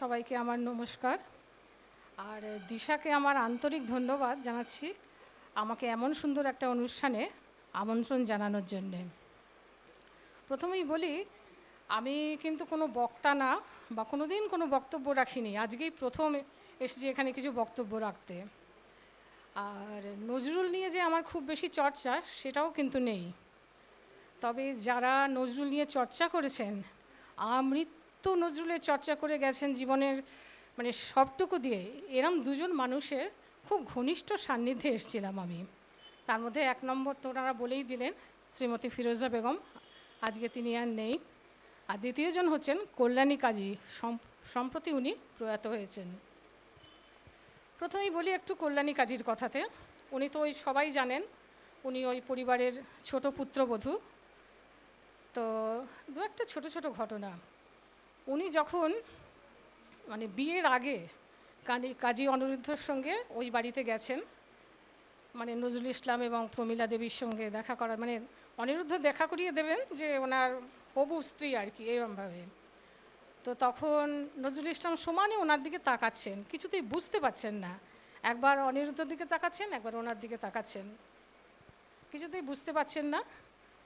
সবাইকে আমার নমস্কার। আর দিশাকে আমার আন্তরিক ধন্যবাদ জানাচ্ছি আমাকে এমন সুন্দর একটা অনুষ্ঠানে আমন্ত্রণ জানানোর জন্যে। প্রথমেই বলি, আমি কিন্তু কোনো বক্তা না বা কোনো দিন কোনো বক্তব্য রাখিনি। আজকেই প্রথম এসেছি এখানে কিছু বক্তব্য রাখতে। আর নজরুল নিয়ে যে আমার খুব বেশি চর্চা, সেটাও কিন্তু নেই। তবে যারা নজরুল নিয়ে চর্চা করেছেন আমৃত্যু নজরুলের চর্চা করে গেছেন জীবনের মানে সবটুকু দিয়ে, এরম দুজন মানুষের খুব ঘনিষ্ঠ সান্নিধ্যে এসেছিলাম আমি। তার মধ্যে এক নম্বর তো ওনারা বলেই দিলেন, শ্রীমতী ফিরোজা বেগম, আজকে তিনি আর নেই। আর দ্বিতীয়জন হচ্ছেন কল্যাণী কাজী সম্প্রতি উনি প্রয়াত হয়েছেন। প্রথমেই বলি একটু কল্যাণী কাজীর কথাতে। উনি তো ওই সবাই জানেন, উনি ওই পরিবারের ছোট পুত্রবধূ। তো দু একটা ছোট ছোট ঘটনা। উনি যখন মানে বিয়ের আগে কাজী অনিরুদ্ধর সঙ্গে ওই বাড়িতে গেছেন মানে নজরুল ইসলাম এবং প্রমীলা দেবীর সঙ্গে দেখা করা মানে অনিরুদ্ধ দেখা করিয়ে দেবেন যে ওনার হবু স্ত্রী আর কি এরমভাবে তো তখন নজরুল ইসলাম সমানে ওনার দিকে তাকাচ্ছেন, কিছুতেই বুঝতে পারছেন না। একবার অনিরুদ্ধর দিকে তাকাচ্ছেন, একবার ওনার দিকে তাকাচ্ছেন। কিছুতেই বুঝতে পারছেন না,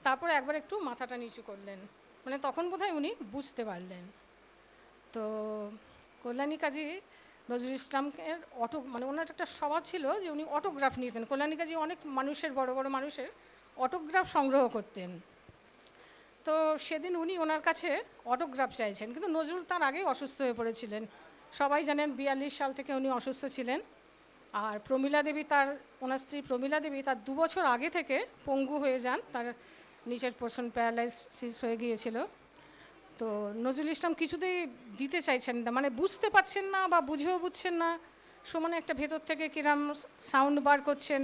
তারপরে একবার একটু মাথাটা নিচু করলেন। মানে তখন বোধহয় উনি বুঝতে পারলেন। তো কল্যাণী কাজী নজরুল ইসলামের অটো মানে ওনার একটা স্বভাব ছিল যে উনি অটোগ্রাফ নিতেন। কল্যাণী কাজী অনেক মানুষের, বড় বড় মানুষের অটোগ্রাফ সংগ্রহ করতেন। তো সেদিন উনি ওনার কাছে অটোগ্রাফ চাইছেন। কিন্তু নজরুল তার আগেই অসুস্থ হয়ে পড়েছিলেন। সবাই জানেন বিয়াল্লিশ সাল থেকে উনি অসুস্থ ছিলেন। আর প্রমীলা দেবী তার, ওনার স্ত্রী প্রমীলা দেবী তার দু বছর আগে থেকে পঙ্গু হয়ে যান। তার নিচের পোর্শন প্যারালাইসিস হয়ে গিয়েছিল। তো নজরুল ইসলাম কিছুতেই দিতে চাইছেন না মানে বুঝতে পারছেন না বা বুঝেও বুঝছেন না, সমানে একটা ভেতর থেকে কিরাম সাউন্ড বার করছেন,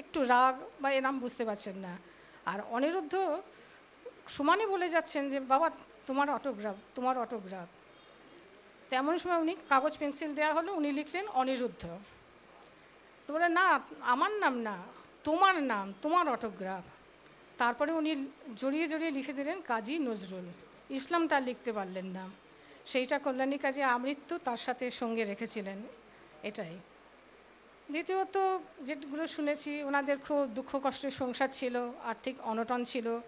একটু রাগ বা এরাম বুঝতে পারছেন না। আর অনিরুদ্ধ সমানে বলে যাচ্ছেন যে, বাবা, তোমার অটোগ্রাফ তোমার অটোগ্রাফ তেমন সময় উনি কাগজ, পেন্সিল দেওয়া হলো, উনি লিখলেন অনিরুদ্ধ। তো বলে, না, আমার নাম না, তোমার নাম, তোমার অটোগ্রাফ তারপরে উনি জড়িয়ে জড়িয়ে লিখে দিলেন কাজী নজরুল। ইসলামটা আর লিখতে পারলেন না। সেইটা কল্যাণী কাজে আমৃত্যু তার সাথে সঙ্গে রেখেছিলেন। এটাই। দ্বিতীয়ত যেগুলো শুনেছি, ওনাদের খুব দুঃখ কষ্টের সংসার ছিল, আর্থিক অনটন ছিল।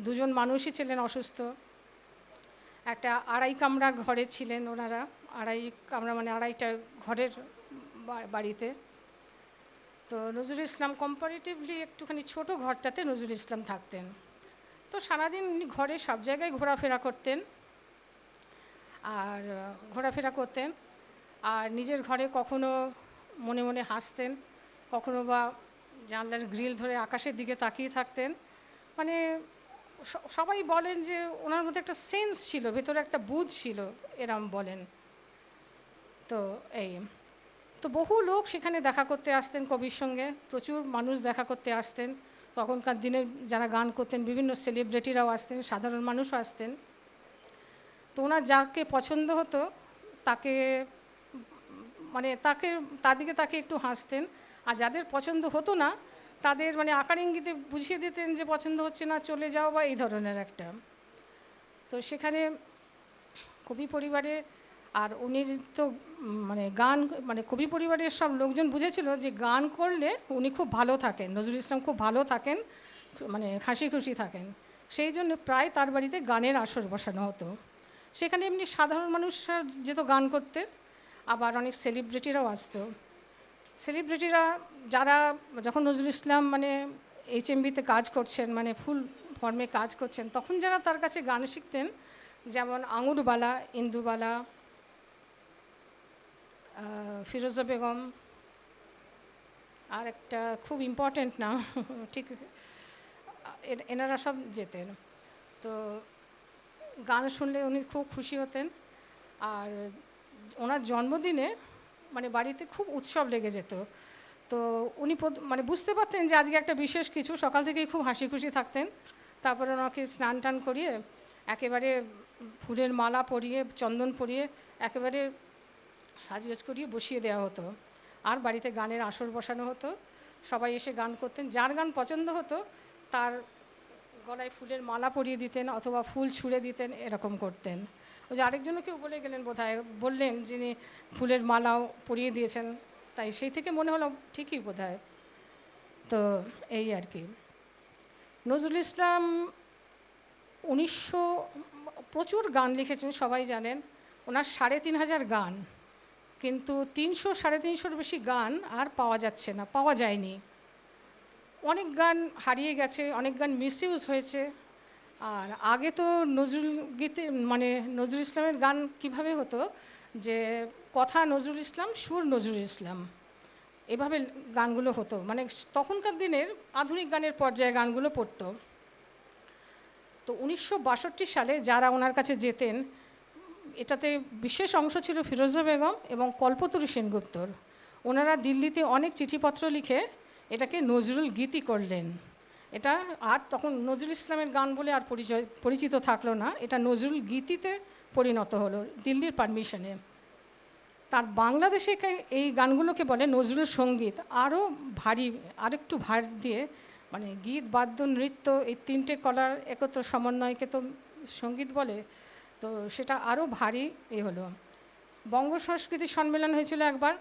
দুজন মানুষই ছিলেন অসুস্থ। একটা আড়াই কামরার ঘরে ছিলেন ওনারা। আড়াই কামরা মানে আড়াইটা ঘরের বাড়িতে। তো নজরুল ইসলাম কম্পারেটিভলি একটুখানি ছোট ঘরটাতে নজরুল ইসলাম থাকতেন। তো সারাদিন উনি ঘরে সব জায়গায় ঘোরাফেরা করতেন, আর, ঘোরাফেরা করতেন, আর নিজের ঘরে কখনো মনে মনে হাসতেন, কখনো বা জানলার গ্রিল ধরে আকাশের দিকে তাকিয়ে থাকতেন। মানে সবাই বলেন যে ওনার মধ্যে একটা সেন্স ছিল, ভেতরে একটা বুধ ছিল, এরম বলেন। তো এই, তো বহু লোক সেখানে দেখা করতে আসতেন কবির সঙ্গে, প্রচুর মানুষ দেখা করতে আসতেন। তখনকার দিনে যারা গান করতেন, বিভিন্ন সেলিব্রিটিরাও আসতেন, সাধারণ মানুষও আসতেন। তো ওনার যাকে পছন্দ হতো, তাকে মানে তাকে তাদিকে তাকে একটু হাসতেন। আর যাদের পছন্দ হতো না, তাদের মানে আকার ইঙ্গিতে বুঝিয়ে দিতেন যে পছন্দ হচ্ছে না, চলে যাও বা এই ধরনের একটা। তো সেখানে কবি পরিবারে আর উনি তো মানে গান মানে কবি পরিবারের সব লোকজন বুঝেছিল যে গান করলে উনি খুব ভালো থাকেন, নজরুল ইসলাম খুব ভালো থাকেন মানে হাসি খুশি থাকেন। সেই জন্য প্রায় তার বাড়িতে গানের আসর বসানো হতো। সেখানে এমনি সাধারণ মানুষরা যেত গান করতে, আবার অনেক সেলিব্রিটিরাও আসতো। সেলিব্রিটিরা যারা যখন নজরুল ইসলাম মানে এইচ এইচএমবিতে কাজ করছেন মানে ফুল ফর্মে কাজ করছেন, তখন যারা তার কাছে গান শিখতেন, যেমন আঙুরবালা, ইন্দুবালা ফিরোজা বেগম, আর একটা খুব ইম্পর্ট্যান্ট না ঠিক এনারা সব যেতেন তো গান শুনলে উনি খুব খুশি হতেন। আর ওনার জন্মদিনে মানে বাড়িতে খুব উৎসব লেগে যেত। তো উনি মানে বুঝতে পারতেন যে আজকে একটা বিশেষ কিছু, সকাল থেকেই খুব হাসি খুশি থাকতেন। তারপরে ওনাকে স্নান টান করিয়ে একেবারে ফুলের মালা পরিয়ে, চন্দন পরিয়ে একেবারে সাজগোজ করিয়ে বসিয়ে দেওয়া হতো। আর বাড়িতে গানের আসর বসানো হতো। সবাই এসে গান করতেন। যার গান পছন্দ হতো, তার গলায় ফুলের মালা পরিয়ে দিতেন অথবা ফুল ছুঁড়ে দিতেন, এরকম করতেন। ওই যে আরেকজনও কেউ বলে গেলেন বোধহয়, বললেন যিনি ফুলের মালাও পরিয়ে দিয়েছেন, তাই সেই থেকে মনে হলো ঠিকই বোধহয়। তো এই আর কি। নজরুল ইসলাম উনিশশো, প্রচুর গান লিখেছেন, সবাই জানেন। ওনার সাড়ে তিন হাজার গান। কিন্তু তিনশো, সাড়ে তিনশোর বেশি গান আর পাওয়া যাচ্ছে না, পাওয়া যায়নি। অনেক গান হারিয়ে গেছে, অনেক গান মিসইউজ হয়েছে। আর আগে তো নজরুল গীতে মানে নজরুল ইসলামের গান কীভাবে হতো? যে কথা নজরুল ইসলাম, সুর নজরুল ইসলাম, এভাবে গানগুলো হতো। মানে তখনকার দিনের আধুনিক গানের পর্যায়ে গানগুলো পড়তো। তো উনিশশো বাষট্টি সালে যারা ওনার কাছে যেতেন এটাতে বিশেষ অংশ ছিল ফিরোজা বেগম এবং কল্পতরু সেনগুপ্তর। ওনারা দিল্লিতে অনেক চিঠিপত্র লিখে এটাকে নজরুল গীতি করলেন। এটা আর তখন নজরুল ইসলামের গান বলে আর পরিচয়, পরিচিত থাকল না। এটা নজরুল গীতিতে পরিণত হলো দিল্লির পারমিশনে। তার বাংলাদেশে এই গানগুলোকে বলে নজরুল সংগীত। আরও ভারী, আরেকটু ভার দিয়ে মানে গীত, বাদ্য, নৃত্য এই তিনটে কলার একত্র সমন্বয়কে তো সংগীত বলে তো সেটা আরও ভারী এ হলো। বঙ্গ সংস্কৃতি সম্মেলন হয়েছিল একবার,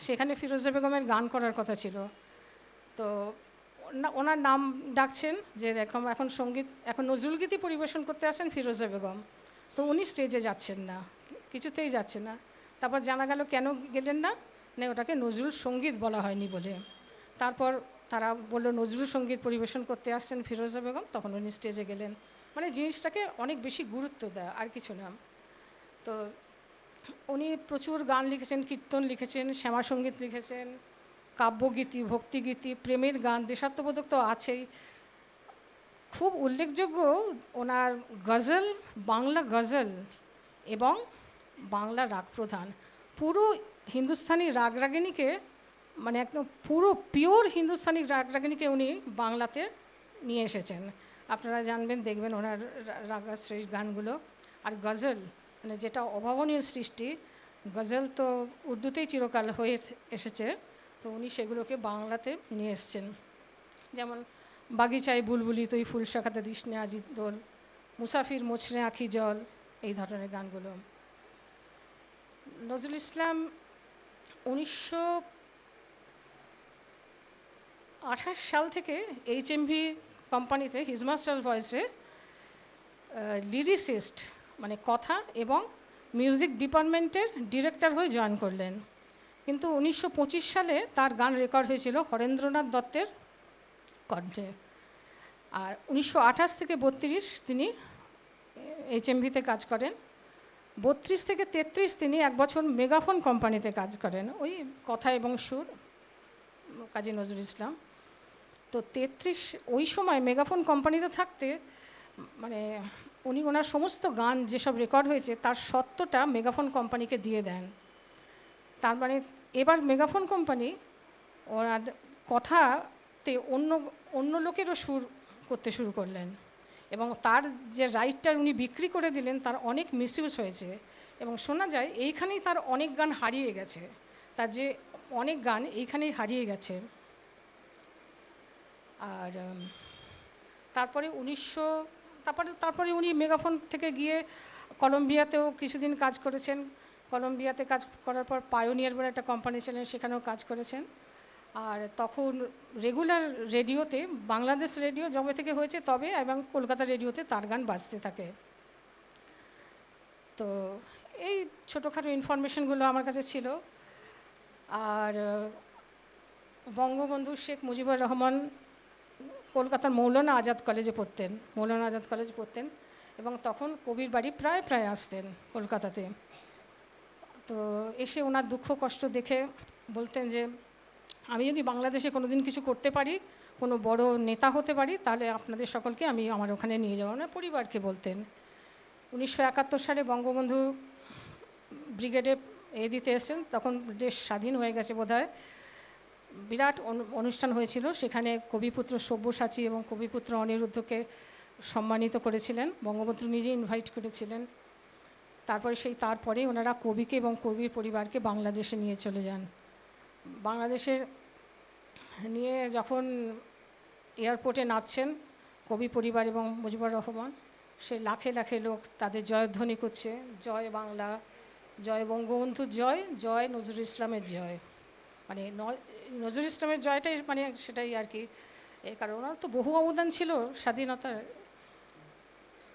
সেখানে ফিরোজা বেগমের গান করার কথা ছিল। তো ওনা- ওনার নাম ডাকছেন যে এরকম এখন সংগীত, এখন নজরুলগীতি পরিবেশন করতে আসেন ফিরোজা বেগম। তো উনি স্টেজে যাচ্ছেন না, কিছুতেই যাচ্ছে না। তারপর জানা গেল কেন গেলেন না? না, ওটাকে নজরুল সংগীত বলা হয়নি বলে। তারপর তারা বলল, নজরুল সংগীত পরিবেশন করতে আসছেন ফিরোজা বেগম। তখন উনি স্টেজে গেলেন। মানে জিনিসটাকে অনেক বেশি গুরুত্ব দেয়, আর কিছু না। তো উনি প্রচুর গান লিখেছেন, কীর্তন লিখেছেন শ্যামা সংগীত লিখেছেন, কাব্যগীতি, ভক্তিগীতি, প্রেমের গান, দেশাত্মবোধক তো আছেই। খুব উল্লেখযোগ্য ওনার গজল, বাংলা গজল এবং বাংলা রাগ প্রধান। পুরো হিন্দুস্থানি রাগ রাগিনীকে মানে একদম পুরো পিওর হিন্দুস্তানি রাগ রাগিনীকে উনি বাংলাতে নিয়ে এসেছেন। আপনারা জানবেন, দেখবেন ওনার রা- রাগাশ্রী গানগুলো। আর গজল মানে যেটা অভাবনীয় সৃষ্টি, গজল তো উর্দুতেই চিরকাল হয়ে এসেছে, তো উনি সেগুলোকে বাংলাতে নিয়ে এসেছেন। যেমন, বাগিচায় বুলবুলি তুই ফুল শাখাতে নে আজিত দোল, মুসাফির মোছরে আঁখি জল, এই ধরনের গানগুলো। নজরুল ইসলাম উনিশশো আঠাশ সাল থেকে এইচএমভি কোম্পানিতে হিজ মাস্টার ভয়েসে লিরিসিস্ট মানে কথা এবং মিউজিক ডিপার্টমেন্টের ডিরেক্টর হয়ে জয়েন করলেন। কিন্তু উনিশশো পঁচিশ সালে তার গান রেকর্ড হয়েছিল হরেন্দ্রনাথ দত্তের কণ্ঠে। আর উনিশশো আঠাশ থেকে বত্রিশ তিনি এইচএমভিতে কাজ করেন। বত্রিশ থেকে তেত্রিশ তিনি এক বছর মেগাফোন কোম্পানিতে কাজ করেন। ওই কথা এবং সুর, কাজী নজরুল ইসলাম। তো তেত্রিশ, ওই সময় মেগাফোন কোম্পানিতে থাকতে মানে উনি ওনার সমস্ত গান যেসব রেকর্ড হয়েছে, তার সত্ত্বটা মেগাফোন কোম্পানিকে দিয়ে দেন। তার মানে এবার মেগাফোন কোম্পানি ওনার কথাতে অন্য অন্য লোকেরও সুর করতে শুরু করলেন। এবং তার যে রাইটটা উনি বিক্রি করে দিলেন, তার অনেক মিসইউজ হয়েছে। এবং শোনা যায়, এইখানেই তার অনেক গান হারিয়ে গেছে। তার যে অনেক গান, এইখানেই হারিয়ে গেছে। আর তারপরে উনিশশো, তারপরে তারপরে উনি মেগাফোন থেকে গিয়ে কলম্বিয়াতেও কিছুদিন কাজ করেছেন। কলম্বিয়াতে কাজ করার পর পায়োনিয়ার বলে একটা কোম্পানি ছিলেন সেখানেও কাজ করেছেন। আর তখন রেগুলার রেডিওতে বাংলাদেশ রেডিও জবে থেকে হয়েছে তবে এবং কলকাতা রেডিওতে তার গান বাজতে থাকে। তো এই ছোটোখাটো ইনফরমেশনগুলো আমার কাছে ছিল। আর, বঙ্গবন্ধু শেখ মুজিবুর রহমান কলকাতার মৌলানা আজাদ কলেজে পড়তেন, মৌলানা আজাদ কলেজে পড়তেন এবং তখন কবির বাড়ি প্রায় প্রায় আসতেন কলকাতাতে। তো এসে ওনার দুঃখ, কষ্ট দেখে বলতেন যে, আমি যদি বাংলাদেশে কোনো দিন কিছু করতে পারি, কোনো বড় নেতা হতে পারি, তাহলে আপনাদের সকলকে আমি আমার ওখানে নিয়ে যাব না পরিবারকে বলতেন। উনিশশো একাত্তর সালে বঙ্গবন্ধু ব্রিগেডে এ দিতে এসেছেন, তখন দেশ স্বাধীন হয়ে গেছে বোধহয়। বিরাট অনু- অনুষ্ঠান হয়েছিল। সেখানে কবিপুত্র সব্যসাচী এবং কবিপুত্র অনিরুদ্ধকে সম্মানিত করেছিলেন। বঙ্গবন্ধু নিজে ইনভাইট করেছিলেন। তারপরে সেই তারপরেই ওনারা কবিকে এবং কবির পরিবারকে বাংলাদেশে নিয়ে চলে যান। বাংলাদেশের নিয়ে যখন এয়ারপোর্টে নামছেন কবি পরিবার এবং মুজিবুর রহমান, সে লাখে লাখে লোক তাদের জয়ধ্বনি করছে। জয় বাংলা, জয় বঙ্গবন্ধুর জয় জয় নজরুল ইসলামের জয়। মানে নজরুল ইসলামের জয়টাই মানে সেটাই আর কি। এ কারণ ওনার তো বহু অবদান ছিল স্বাধীনতার।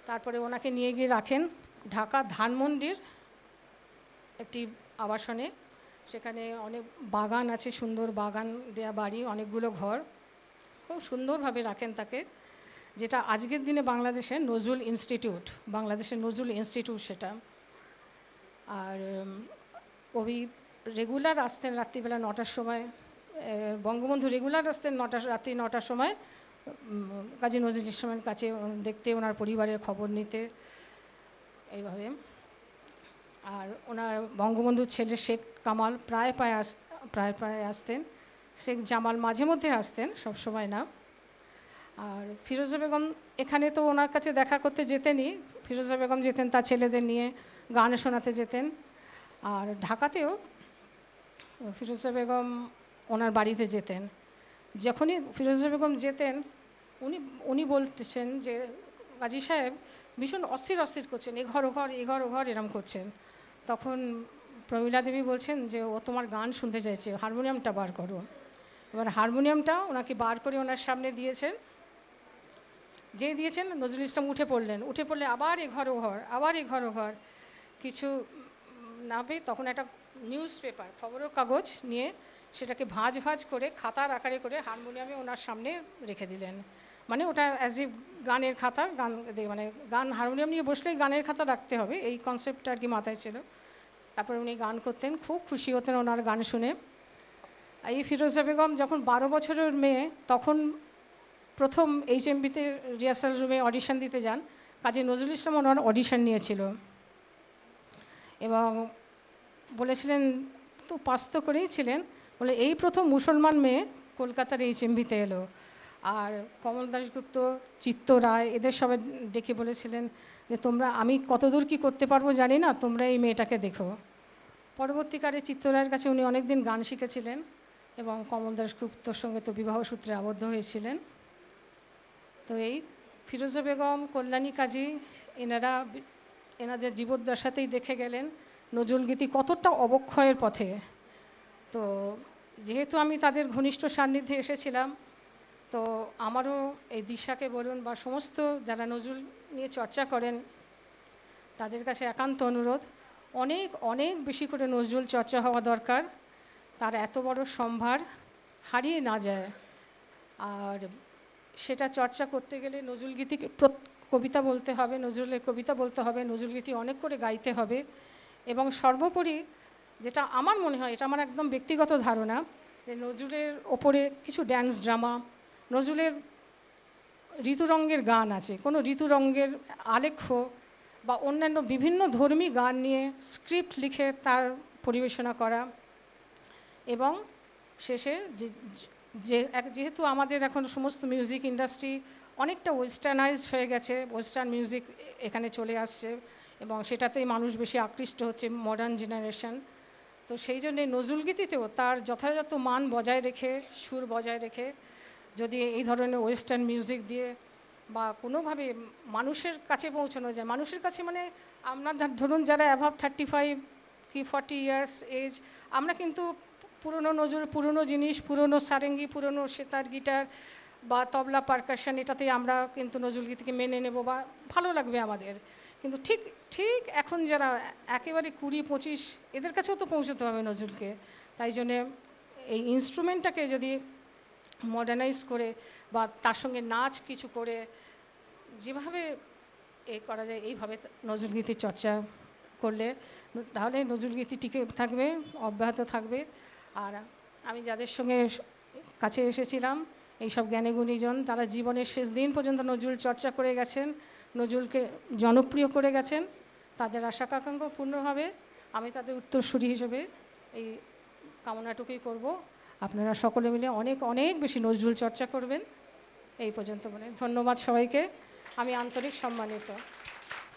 তারপরে ওনাকে নিয়ে গিয়ে রাখেন ঢাকা ধানমন্ডির একটি আবাসনে। সেখানে অনেক বাগান আছে, সুন্দর বাগান দেয়া বাড়ি, অনেকগুলো ঘর। খুব সুন্দরভাবে রাখেন তাকে। যেটা আজকের দিনে বাংলাদেশে নজরুল ইনস্টিটিউট, বাংলাদেশের নজরুল ইনস্টিটিউট সেটা। আর কবি রেগুলার আসতেন রাত্রিবেলা নটার সময় বঙ্গবন্ধু রেগুলার আসতেন নটা, রাত্রি নটার সময় কাজী নজরুল ইসলামের কাছে দেখতে ওনার পরিবারের খবর নিতে, এইভাবে। আর ওনার বঙ্গবন্ধুর ছেলে শেখ কামাল প্রায় প্রায় আস, প্রায় প্রায় আসতেন। শেখ জামাল মাঝে মধ্যে আসতেন, সব সময় না। আর ফিরোজা বেগম এখানে তো ওনার কাছে দেখা করতে যেতেনই। ফিরোজা বেগম যেতেন তার ছেলেদের নিয়ে, গান শোনাতে যেতেন। আর ঢাকাতেও ফিরোজা বেগম ওনার বাড়িতে যেতেন। যখনই ফিরোজা বেগম যেতেন, উনি উনি বলতেছেন যে গাজী সাহেব, ভীষণ অস্থির অস্থির করছেন, এ ঘর, ও ঘর, এ ঘর, ও ঘর, এরম করছেন। তখন প্রমীলা দেবী বলছেন যে, ও তোমার গান শুনতে চাইছে, হারমোনিয়ামটা বার করো। এবার হারমোনিয়ামটা ওনাকে বার করে ওনার সামনে দিয়েছেন। যে দিয়েছেন, নজরুল ইসলাম উঠে পড়লেন। উঠে পড়লে আবার এ ঘর, ও ঘর, আবার এ ঘর, ও ঘর। কিছু উম, না পেয়ে তখন একটা নিউজ পেপার খবরের কাগজ নিয়ে সেটাকে ভাঁজ ভাঁজ করে খাতার আকারে করে হারমোনিয়ামে ওনার সামনে রেখে দিলেন। মানে ওটা অ্যাজ এ গানের খাতা গান মানে গান হারমোনিয়াম নিয়ে বসলেই গানের খাতা রাখতে হবে এই কনসেপ্টটা আর কি মাথায় ছিল। তারপরে উনি গান করতেন খুব খুশি হতেন ওনার গান শুনে। এই ফিরোজা বেগম যখন বারো বছরের মেয়ে তখন প্রথম এইচ এমবিতে রিহার্সাল রুমে অডিশন দিতে যান। কাজী নজরুল ইসলাম ওনার অডিশন নিয়েছিল। এবং বলেছিলেন, তো পাস তো করেই ছিলেন। বলে, এই প্রথম মুসলমান মেয়ে কলকাতার এইচ এমবিতে এলো। আর কমল দাশগুপ্ত, চিত্ত রায়, এদের সবাই ডেকে বলেছিলেন যে, তোমরা, আমি কতদূর কী করতে পারব জানি না, তোমরা এই মেয়েটাকে দেখো। পরবর্তীকালে চিত্ত রায়ের কাছে উনি অনেক দিন গান শিখেছিলেন এবং কমল দাশগুপ্তর সঙ্গে তো বিবাহ সূত্রে আবদ্ধ হয়েছিলেন। তো এই ফিরোজা বেগম, কল্যাণী কাজী, এনারা, এনাদের জীবদ্দশাতেই দেখে গেলেন নজরুলগীতি কতটা অবক্ষয়ের পথে? তো যেহেতু আমি তাদের ঘনিষ্ঠ সান্নিধ্যে এসেছিলাম, তো আমারও এই দিশাকে বলুন বা সমস্ত যারা নজরুল নিয়ে চর্চা করেন, তাদের কাছে একান্ত অনুরোধ, অনেক অনেক বেশি করে নজরুল চর্চা হওয়া দরকার। তার এত বড় সম্ভার হারিয়ে না যায়। আর সেটা চর্চা করতে গেলে নজরুল গীতি কবিতা বলতে হবে, নজরুলের কবিতা বলতে হবে, নজরুল গীতি অনেক করে গাইতে হবে। এবং সর্বোপরি যেটা আমার মনে হয়, এটা আমার একদম ব্যক্তিগত ধারণা, যে নজরুলের ওপরে কিছু ড্যান্স ড্রামা নজরুলের ঋতুরঙ্গের গান আছে, কোনো ঋতুরঙ্গের আলেখ্য বা অন্যান্য বিভিন্ন ধর্মী গান নিয়ে স্ক্রিপ্ট লিখে তার পরিবেশনা করা এবং শেষে যে যেহেতু আমাদের এখন সমস্ত মিউজিক ইন্ডাস্ট্রি অনেকটা ওয়েস্টার্নাইজড হয়ে গেছে ওয়েস্টার্ন মিউজিক এখানে চলে আসছে এবং সেটাতেই মানুষ বেশি আকৃষ্ট হচ্ছে মডার্ন জেনারেশন তো সেই জন্যে নজরুলগীতিতেও তার যথাযথ মান বজায় রেখে, সুর বজায় রেখে, যদি এই ধরনের ওয়েস্টার্ন মিউজিক দিয়ে বা কোনোভাবে মানুষের কাছে পৌঁছানো যায়, মানুষের কাছে মানে ধর- ধরুন যারা অ্যাভাব থার্টি ফাইভ কি ফর্টি ইয়ার্স এজ আমরা কিন্তু পুরনো নজর পুরনো জিনিস, পুরনো সারেঙ্গি, পুরনো সেতার গিটার বা তবলা পারকাশন এটাতেই আমরা কিন্তু নজরুলগীতিকে মেনে নেব বা ভালো লাগবে আমাদের। কিন্তু ঠিক ঠিক এখন যারা একেবারে কুড়ি, পঁচিশ, এদের কাছেও তো পৌঁছতে হবে নজরুলকে। তাই জন্যে এই ইনস্ট্রুমেন্টটাকে যদি মডার্নাইজ করে বা তার সঙ্গে নাচ কিছু করে, যেভাবে এ করা যায়, এইভাবে নজরুলগীতির চর্চা করলে তাহলে নজরুলগীতি টিকে থাকবে, অব্যাহত থাকবে। আর আমি যাদের সঙ্গে কাছে এসেছিলাম, এইসব জ্ঞানী গুণীজন তারা জীবনের শেষ দিন পর্যন্ত নজরুল চর্চা করে গেছেন। নজরুলকে জনপ্রিয় করে গেছেন। তাদের আশা আকাঙ্ক্ষা পূর্ণ হবে। আমি তাদের উত্তরসূরি হিসেবে এই কামনাটুকুই করব। আপনারা সকলে মিলে অনেক অনেক বেশি নজরুল চর্চা করবেন। এই পর্যন্ত মানে ধন্যবাদ সবাইকে। আমি আন্তরিক সম্মানিত।